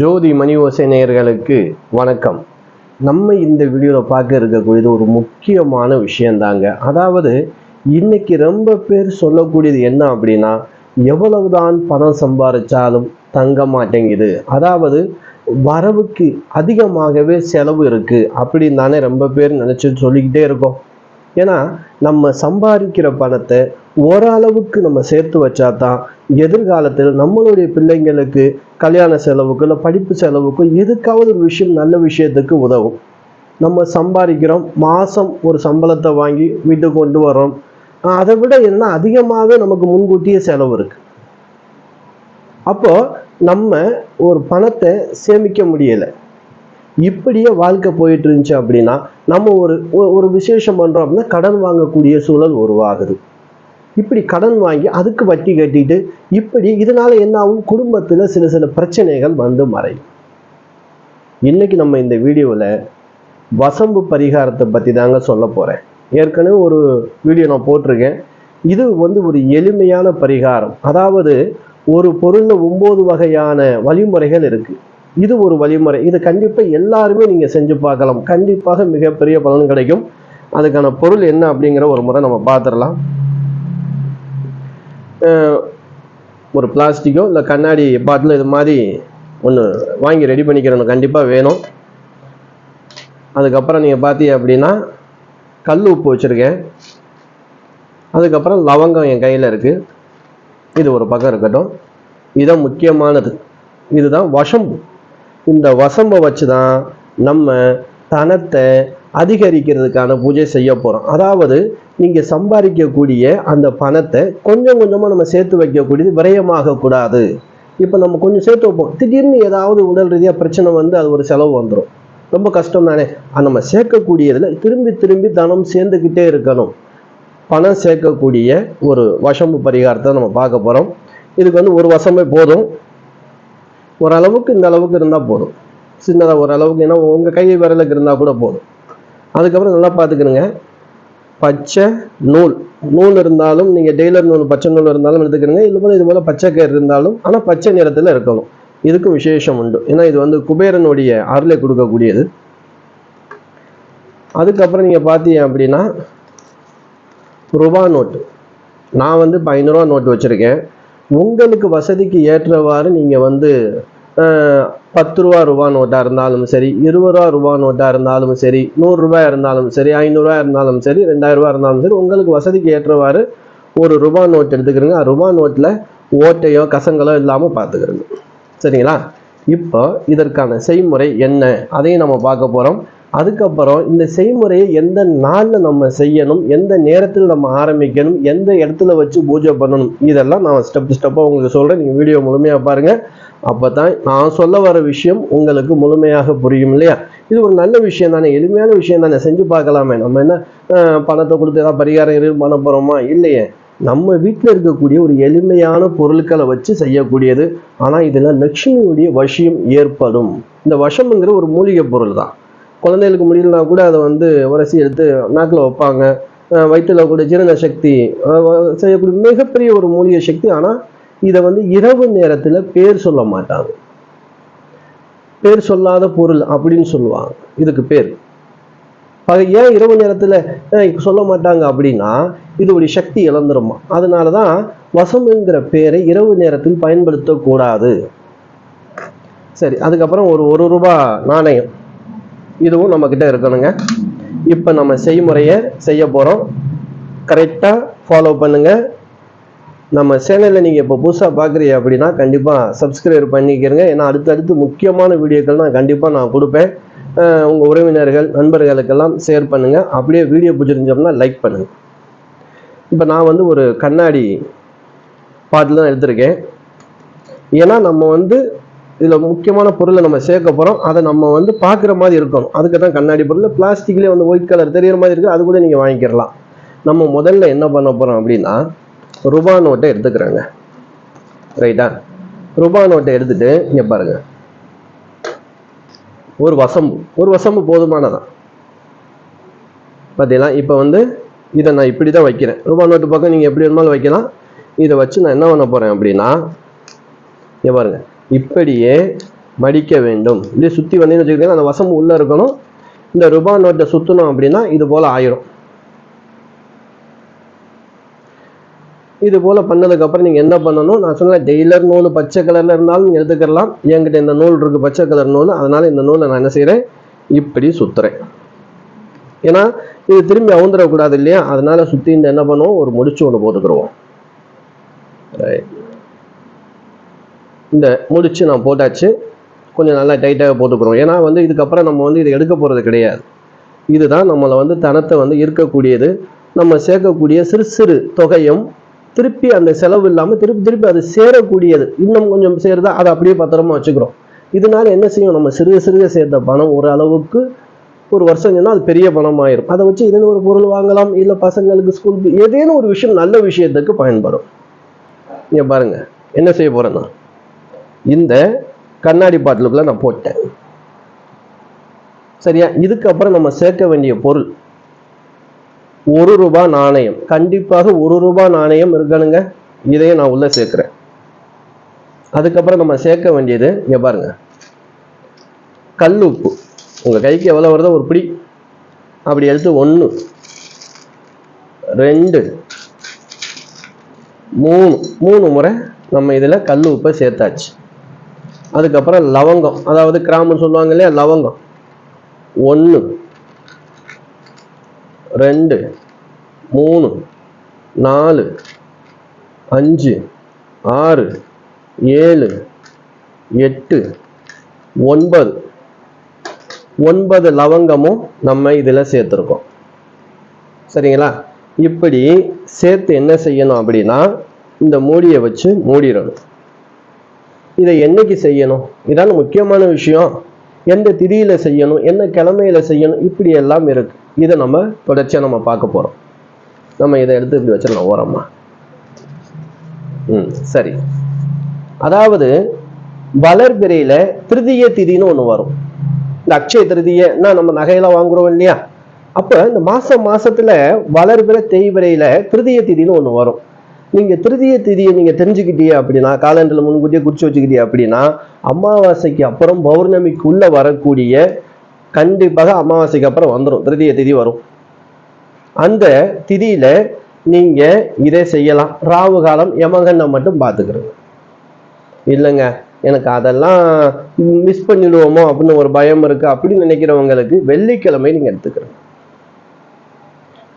ஜோதி மணி ஓசை நேயர்களுக்கு வணக்கம். நம்ம இந்த வீடியோவில் பார்க்க இருக்கக்கூடியது ஒரு முக்கியமான விஷயந்தாங்க. அதாவது இன்னைக்கு ரொம்ப பேர் சொல்லக்கூடியது என்ன அப்படின்னா எவ்வளவுதான் பணம் சம்பாதிச்சாலும் தங்க மாட்டேங்குது. அதாவது வரவுக்கு அதிகமாகவே செலவு இருக்குது அப்படின்னு தானே ரொம்ப பேர் நினச்சி சொல்லிக்கிட்டே இருக்கோம். ஏன்னா நம்ம சம்பாதிக்கிற பணத்தை ஓரளவுக்கு நம்ம சேர்த்து வச்சா தான் எதிர்காலத்தில் நம்மளுடைய பிள்ளைங்களுக்கு கல்யாண செலவுக்கு இல்லை படிப்பு செலவுக்கு எதுக்காவது ஒரு விஷயம் நல்ல விஷயத்துக்கு உதவும். நம்ம சம்பாதிக்கிறோம் மாதம் ஒரு சம்பளத்தை வாங்கி வீட்டுக்கு கொண்டு வரோம் அதை விட என்ன அதிகமாகவே நமக்கு முன்கூட்டியே செலவு இருக்கு. அப்போ நம்ம ஒரு பணத்தை சேமிக்க முடியலை. இப்படியே வாழ்க்கை போயிட்டு இருந்துச்சு அப்படின்னா நம்ம ஒரு ஒ- ஒரு விசேஷம் பண்றோம் அப்படின்னா கடன் வாங்கக்கூடிய சூழல் உருவாகுது. இப்படி கடன் வாங்கி அதுக்கு வட்டி கட்டிட்டு இப்படி இதனால என்ன ஆகும் குடும்பத்தில் சில சில பிரச்சனைகள் வந்து மறையும். இன்னைக்கு நம்ம இந்த வீடியோவில் வசம்பு பரிகாரத்தை பற்றி தாங்க சொல்ல போகிறேன் ஏற்கனவே ஒரு வீடியோ நான் போட்டிருக்கேன். இது வந்து ஒரு எளிமையான பரிகாரம். அதாவது ஒரு பொருளில் ஒம்பது வகையான வழிமுறைகள் இருக்குது இது ஒரு வழிமுறை. இது கண்டிப்பாக எல்லாருமே நீங்கள் செஞ்சு பார்க்கலாம். கண்டிப்பாக மிகப்பெரிய பலன் கிடைக்கும். அதுக்கான பொருள் என்ன அப்படிங்கிற ஒரு முறை நம்ம பார்த்துடலாம். ஒரு பிளாஸ்டிக்கோ இல்லை கண்ணாடி பாட்டில் இது மாதிரி ஒன்று வாங்கி ரெடி பண்ணிக்கிறணும் கண்டிப்பாக வேணும். அதுக்கப்புறம் நீங்கள் பார்த்தீங்க அப்படின்னா கல் உப்பு வச்சுருக்கேன். அதுக்கப்புறம் லவங்கம் என் கையில் இருக்குது இது ஒரு பக்கம் இருக்கட்டும். இதுதான் முக்கியமானது. இதுதான் வசம்பு. இந்த வசம்பை வச்சு தான் நம்ம தனத்தை அதிகரிக்கிறதுக்கான பூஜை செய்ய போகிறோம் அதாவது நீங்கள் சம்பாதிக்கக்கூடிய அந்த பணத்தை கொஞ்சம் கொஞ்சமாக நம்ம சேர்த்து வைக்கக்கூடியது விரயமாகக்கூடாது. இப்போ நம்ம கொஞ்சம் சேர்த்து வைப்போம். திடீர்னு ஏதாவது உடல் ரீதியாக பிரச்சனை வந்து அது ஒரு செலவு வந்துடும் ரொம்ப கஷ்டம் தானே நம்ம சேர்க்கக்கூடியதில் திரும்பி திரும்பி தனம் சேர்ந்துக்கிட்டே இருக்கணும். பணம் சேர்க்கக்கூடிய ஒரு வசம்பு பரிகாரத்தை நம்ம பார்க்க போகிறோம் இதுக்கு வந்து ஒரு வசமே போதும். ஓரளவுக்கு இந்த அளவுக்கு இருந்தால் போதும். சின்னதாக ஓரளவுக்கு ஏன்னா உங்கள் கை விரலுக்கு இருந்தால் கூட போதும். அதுக்கப்புறம் நல்லா பார்த்துக்கணுங்க. பச்சை நூல். நூல் இருந்தாலும் நீங்கள் டெய்லர் நூல் பச்சை நூல் இருந்தாலும் எடுத்துக்கிறீங்க. இல்லை போல் இது போல் பச்சை கயிறு இருந்தாலும் ஆனால் பச்சை நிறத்தில் இருக்கணும். இதுக்கும் விசேஷம் உண்டு. ஏன்னா இது வந்து குபேரனுடைய அருளை கொடுக்கக்கூடியது. அதுக்கப்புறம் நீங்கள் பார்த்தீங்க அப்படின்னா ரூபா நோட்டு. நான் வந்து இப்போ ஐநூறுரூவா நோட்டு வச்சுருக்கேன். உங்களுக்கு வசதிக்கு ஏற்றவாறு நீங்கள் வந்து பத்து ரூபா ரூபா நோட்டாக இருந்தாலும் சரி இருபது ரூபா ரூபா நோட்டாக இருந்தாலும் சரி நூறுரூபா இருந்தாலும் சரி ஐநூறுரூவா இருந்தாலும் சரி ரெண்டாயிரரூபா இருந்தாலும் சரி உங்களுக்கு வசதிக்கு ஏற்றவாறு ஒரு ரூபா நோட் எடுத்துக்கிறோங்க. ரூபா நோட்டில் ஓட்டையோ கசங்களோ இல்லாமல் பார்த்துக்கிறங்க சரிங்களா? இப்போ இதற்கான செய்முறை என்ன? அதையும் நம்ம பார்க்க போகிறோம் அதுக்கப்புறம் இந்த செய்முறையை எந்த நாளில் நம்ம செய்யணும்? எந்த நேரத்தில் நம்ம ஆரம்பிக்கணும்? எந்த இடத்துல வச்சு பூஜை பண்ணணும்? இதெல்லாம் நான் ஸ்டெப் ஸ்டெப்பாக உங்களுக்கு சொல்கிறேன் நீங்கள் வீடியோ முழுமையாக பாருங்கள் அப்போ தான் நான் சொல்ல வர விஷயம் உங்களுக்கு முழுமையாக புரியும் இல்லையா? இது ஒரு நல்ல விஷயம் தானே எளிமையான விஷயம் தானே செஞ்சு பார்க்கலாமே. நம்ம என்ன பணத்தை கொடுத்து ஏதாவது பரிகாரம் எதுவும் பண்ண போகிறோமா இல்லையே. நம்ம வீட்டில் இருக்கக்கூடிய ஒரு எளிமையான பொருட்களை வச்சு செய்யக்கூடியது. ஆனால் இதில் லட்சுமியுடைய வசியம் ஏற்படும். இந்த வசம்ங்கிற ஒரு மூலிகை பொருள் தான் குழந்தைகளுக்கு முடியலனா கூட அதை வந்து உரசி எடுத்து நாக்கில் வைப்பாங்க. வயிற்றில் கூட ஜீரண சக்தி செய்யக்கூடிய மிகப்பெரிய ஒரு மூலிகை சக்தி. ஆனால் இதை வந்து இரவு நேரத்தில் பேர் சொல்ல மாட்டாங்க. பேர் சொல்லாத பொருள் அப்படின்னு சொல்லுவாங்க. இதுக்கு பேர். ஏன் இரவு நேரத்தில் சொல்ல மாட்டாங்க அப்படின்னா இதோடைய சக்தி இழந்துருமா? அதனால தான் வசமுங்கிற பேரை இரவு நேரத்தில் பயன்படுத்தக்கூடாது. சரி அதுக்கப்புறம் ஒரு ஒரு ரூபா நாணயம். இதுவும் நம்மக்கிட்ட இருக்கணுங்க. இப்போ நம்ம செய்முறையை செய்ய போகிறோம் கரெக்டாக ஃபாலோ பண்ணுங்கள் நம்ம சேனலில் நீங்கள் இப்போ புதுசாக பார்க்குறீங்க அப்படின்னா கண்டிப்பாக சப்ஸ்கிரைப் பண்ணிக்கிறங்க. ஏன்னா அடுத்தடுத்து முக்கியமான வீடியோக்கள் நான் கண்டிப்பாக நான் கொடுப்பேன். உங்கள் உறவினர்கள் நண்பர்களுக்கெல்லாம் ஷேர் பண்ணுங்கள் அப்படியே வீடியோ பிடிச்சிருந்தோம்னா லைக் பண்ணுங்கள் இப்போ நான் வந்து ஒரு கண்ணாடி பாட்டில் தான் எடுத்திருக்கேன். ஏன்னா நம்ம வந்து இதில் முக்கியமான பொருளை நம்ம சேர்க்க போகிறோம் அதை நம்ம வந்து பார்க்குற மாதிரி இருக்கணும். அதுக்கு தான் கண்ணாடி பொருள். பிளாஸ்டிக்லேயே வந்து ஒயிட் கலர் தெரிகிற மாதிரி இருக்குது அது கூட நீங்கள் வாங்கிக்கிறலாம் நம்ம முதல்ல என்ன பண்ண போகிறோம் அப்படின்னா ரூபா நோட்டை எடுத்துக்கிறேங்க. ரைட்டா ரூபா நோட்டை எடுத்துட்டு இங்கே பாருங்க. ஒரு வசம்பு ஒரு வசம்பு போதுமானதான் பார்த்தீங்களா இப்போ வந்து இதை நான் இப்படி தான் வைக்கிறேன். ரூபா நோட்டு பக்கம் நீங்கள் எப்படி இருந்தாலும் வைக்கலாம். இதை வச்சு நான் என்ன பண்ண போகிறேன் அப்படின்னா இங்கே பாருங்க. இப்படியே மடிக்க வேண்டும். இப்படி சுற்றி வந்தீங்கன்னு வச்சுக்கிட்டீங்கன்னா அந்த வசம்பு உள்ளே இருக்கணும். இந்த ரூபா நோட்டை சுற்றணும் அப்படின்னா இது போல் ஆயிரும். இது போல் பண்ணதுக்கப்புறம் நீங்கள் என்ன பண்ணணும்? நான் சொன்னேன் டெய்லர் நூல் பச்சை கலரில் இருந்தாலும் எடுத்துக்கலாம். என்கிட்ட இந்த நூல் இருக்குது பச்சை கலர் நூல். அதனால் இந்த நூலை நான் என்ன செய்கிறேன் இப்படி சுற்றுறேன் ஏன்னா இது திரும்பி அவுந்துடக்கூடாது இல்லையா? அதனால் சுற்றி இந்த என்ன பண்ணுவோம்? ஒரு முடிச்சு ஒன்று போட்டுக்கிடுவோம் இந்த முடிச்சு நான் போட்டாச்சு. கொஞ்சம் நல்லா டைட்டாக போட்டுக்கிறோம் ஏன்னா வந்து இதுக்கப்புறம் நம்ம வந்து இதை எடுக்க போகிறது கிடையாது. இதுதான் நம்மளை வந்து தனத்தை வந்து இருக்கக்கூடியது நம்ம சேர்க்கக்கூடிய சிறு சிறு தொகையும் திருப்பி அந்த செலவு இல்லாமல் திருப்பி திருப்பி அது சேரக்கூடியது. இன்னும் கொஞ்சம் சேருதா அதை அப்படியே பத்திரமா வச்சுக்கிறோம். இதனால என்ன செய்யும்? நம்ம சிறுக சிறுக சேர்த்த பணம் ஒரு அளவுக்கு ஒரு வருஷம் சொன்னால் அது பெரிய பணம் ஆயிரும் அதை வச்சு இதுன்னு ஒரு பொருள் வாங்கலாம் இல்லை பசங்களுக்கு ஸ்கூலுக்கு ஏதேனும் ஒரு விஷயம் நல்ல விஷயத்துக்கு பயன்படும். இங்க பாருங்க என்ன செய்ய போறேன்னா இந்த கண்ணாடி பாட்டிலுக்குள்ள நான் போட்டேன். சரியா? இதுக்கப்புறம் நம்ம சேர்க்க வேண்டிய பொருள் ஒரு ரூபாய் நாணயம். கண்டிப்பாக ஒரு ரூபாய் நாணயம் இருக்கணுங்க. இதையும் நான் உள்ள சேர்க்கிறேன். அதுக்கப்புறம் நம்ம சேர்க்க வேண்டியது இங்க பாருங்க. கல் உப்பு உங்க கைக்கு எவ்வளவு வருதோ ஒரு பிடி. அப்படி எடுத்து ஒன்று ரெண்டு மூணு மூணு முறை நம்ம இதில் கல் உப்பை சேர்த்தாச்சு. அதுக்கப்புறம் லவங்கம் அதாவது கிராமம் சொல்லுவாங்க இல்லையா லவங்கம். ஒன்று ரெண்டு மூணு நாலு அஞ்சு ஆறு ஏழு எட்டு ஒன்பது. ஒன்பது லவங்கமும் நம்ம இதில் சேர்த்துருக்கோம். சரிங்களா? இப்படி சேர்த்து என்ன செய்யணும் அப்படின்னா இந்த மூடியை வச்சு மூடிடணும். இதை என்னைக்கு செய்யணும்? இதான முக்கியமான விஷயம். எந்த திதியில் செய்யணும்? என்ன கிழமையில செய்யணும்? இப்படி எல்லாம் இருக்கு. இதை நம்ம தொடர்ச்சியாக நம்ம பார்க்க போறோம். நம்ம இதை எடுத்து இப்படி வச்சிடலாம் ஓரம்மா ம் சரி. அதாவது வளர்பிறையில திருதிய திதின்னு ஒன்று வரும். இந்த அக்ஷய திருதியன்னா நம்ம நகையெல்லாம் வாங்குறோம் இல்லையா? அப்போ இந்த மாசம் மாசத்துல வளர்பிறை தேய்பிறையில திருதிய திதின்னு ஒன்று வரும். நீங்கள் திருதிய திதியை நீங்க தெரிஞ்சுக்கிட்டீங்க அப்படின்னா காலண்டர்ல முன்கூட்டியே குறிச்சு வச்சுக்கிட்டீங்க அப்படின்னா அமாவாசைக்கு அப்புறம் பௌர்ணமிக்குள்ளே வரக்கூடிய கண்டிப்பாக அமாவாசைக்கு அப்புறம் வந்துடும் திருதிய திதி வரும். அந்த திதியில நீங்க இதை செய்யலாம். ராவு காலம் யமகண்ணை மட்டும் பார்த்துக்கிறது இல்லைங்க எனக்கு அதெல்லாம் மிஸ் பண்ணிடுவோமோ அப்படின்னு ஒரு பயம் இருக்கு. அப்படின்னு நினைக்கிறவங்களுக்கு வெள்ளிக்கிழமை நீங்க எடுத்துக்கிறோம்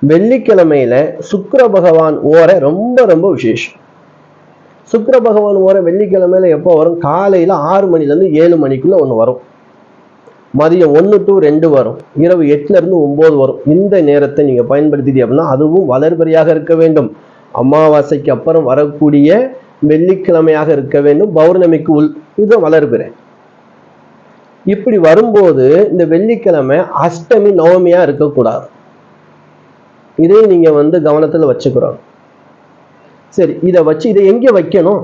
வெள்ளிக்கிழமையில சுக்கர பகவான் ஓரை ரொம்ப ரொம்ப விசேஷம். சுக்கர பகவான் ஓரை வெள்ளிக்கிழமையில எப்போ வரும்? காலையில ஆறு மணில இருந்து ஏழு மணிக்குள்ள ஒன்று வரும். மதியம் ஒன்று டு ரெண்டு வரும். இரவு எட்டுல இருந்து ஒன்பது வரும். இந்த நேரத்தை நீங்க பயன்படுத்திட்டீங்க அப்படின்னா அதுவும் வளர்பறையாக இருக்க வேண்டும். அமாவாசைக்கு அப்புறம் வரக்கூடிய வெள்ளிக்கிழமையாக இருக்க வேண்டும். பௌர்ணமிக்கு உள் இது வளர்பிறை. இப்படி வரும்போது இந்த வெள்ளிக்கிழமை அஷ்டமி நவமியா இருக்கக்கூடாது. இதை நீங்க வந்து கவனத்துல வச்சுக்கிறோம் சரி இதை வச்சு இதை எங்கே வைக்கணும்?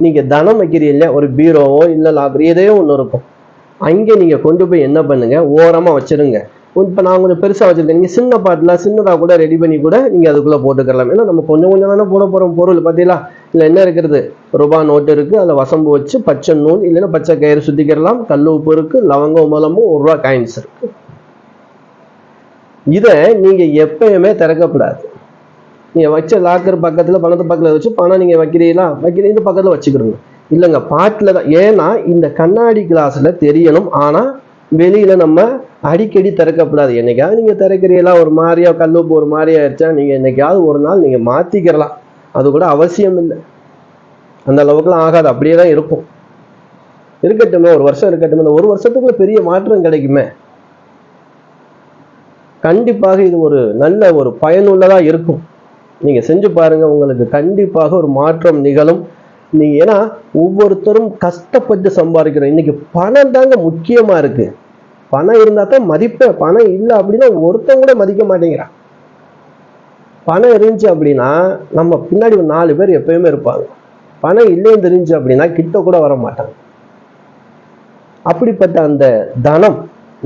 நீங்க தனம் வைக்கிறீங்க ஒரு பீரோவோ இல்லை லாக்கர் எதையோ ஒன்று இருக்கும். அங்கே நீங்க கொண்டு போய் என்ன பண்ணுங்க? ஓரமா வச்சிருங்க. இப்போ நான் கொஞ்சம் பெருசா வச்சிருக்கேன். நீங்க சின்ன பாட்டில் சின்னதாக கூட ரெடி பண்ணி கூட நீங்க அதுக்குள்ள போட்டுக்கலாம். ஏன்னா நம்ம கொஞ்சம் கொஞ்சம் தானே போட போகிறோம் பொருள். பார்த்தீங்களா இல்லை என்ன இருக்கிறது ரூபா நோட்டு இருக்கு. அதில் வசம்பு வச்சு பச்சை நூல் இல்லைன்னா பச்சை கயிறு சுத்திக்கிறலாம். கல் உப்பு இருக்கு. லவங்கம் மூலமும் ஒரு ரூபா காயின்ஸ் இருக்குது இதை நீங்க எப்பயுமே திறக்கக்கூடாது. நீங்க வச்ச லாக்கர் பக்கத்துல பணத்தை பக்கத்தில் வச்சு பணம் நீங்க வைக்கிறீங்களா? வைக்கிறீங்க இந்த பக்கத்துல வச்சுக்கிறோங்க இல்லைங்க பாட்டில் தான். ஏன்னா இந்த கண்ணாடி கிளாஸ்ல தெரியணும். ஆனா வெளியில நம்ம அடிக்கடி திறக்கக்கூடாது என்னைக்காவது நீங்க திறக்கிறீங்களா? ஒரு மாதிரியா கல்லுப்பு ஒரு மாதிரியா ஆயிடுச்சா நீங்க என்னைக்காவது ஒரு நாள் நீங்க மாற்றிக்கிறலாம் அது கூட அவசியம் இல்லை. அந்த அளவுக்குலாம் ஆகாது. அப்படியே தான் இருக்கும் இருக்கட்டுமே ஒரு வருஷம் இருக்கட்டுமே. இந்த ஒரு வருஷத்துக்குள்ள பெரிய மாற்றம் கிடைக்குமே. கண்டிப்பாக இது ஒரு நல்ல ஒரு பயனுள்ளதா இருக்கும். நீங்க செஞ்சு பாருங்க உங்களுக்கு கண்டிப்பாக ஒரு மாற்றம் நிகழும். நீ ஏன்னா ஒவ்வொருத்தரும் கஷ்டப்பட்டு சம்பாதிக்கிறோம். இன்னைக்கு பணம் தாங்க முக்கியமா இருக்கு. பணம் இருந்தா தான் மதிப்பேன் பணம் இல்லை அப்படின்னா ஒருத்தன் கூட மதிக்க மாட்டேங்கிறான். பணம் இருந்துச்சு அப்படின்னா நம்ம பின்னாடி ஒரு நாலு பேர் எப்பயுமே இருப்பாங்க. பணம் இல்லைன்னு தெரிஞ்சு அப்படின்னா கிட்ட கூட வர மாட்டாங்க. அப்படிப்பட்ட அந்த தனம்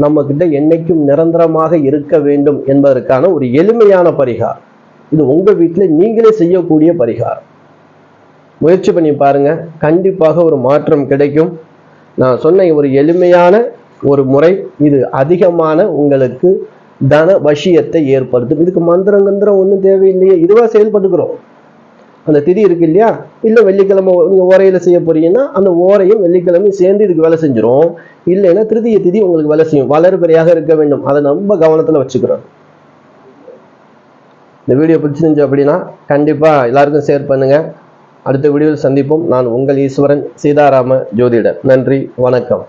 நம்ம கிட்ட என்னைக்கும் நிரந்தரமாக இருக்க வேண்டும் என்பதற்கான ஒரு எளிமையான பரிகாரம். இது உங்க வீட்டுல நீங்களே செய்யக்கூடிய பரிகாரம். முயற்சி பண்ணி பாருங்கள் கண்டிப்பாக ஒரு மாற்றம் கிடைக்கும். நான் சொன்ன ஒரு எளிமையான ஒரு முறை இது அதிகமான உங்களுக்கு தன வசியத்தை ஏற்படுத்தும். இதுக்கு மந்திரம் கந்திரம் ஒன்றும் தேவையில்லையே. இதுவாக செயல்பட்டுக்கிறோம். அந்த திதி இருக்கு இல்லையா? இல்லை வெள்ளிக்கிழமை நீங்கள் ஓரையில் செய்ய போறீங்கன்னா அந்த ஓரையும் வெள்ளிக்கிழமையும் சேர்ந்து இதுக்கு வேலை செஞ்சிடும் இல்லைன்னா திருதிய திதி உங்களுக்கு வேலை செய்யும். வளர்பிறையாக இருக்க வேண்டும். அதை நம்ம கவனத்தில் வச்சுக்கிறோம். இந்த வீடியோ பிடிச்சிருந்துச்சு அப்படின்னா கண்டிப்பாக எல்லாருக்கும் ஷேர் பண்ணுங்கள் அடுத்த வீடியோவில் சந்திப்போம். நான் உங்கள் ஈஸ்வரன் சீதாராம ஜோதிடர். நன்றி வணக்கம்.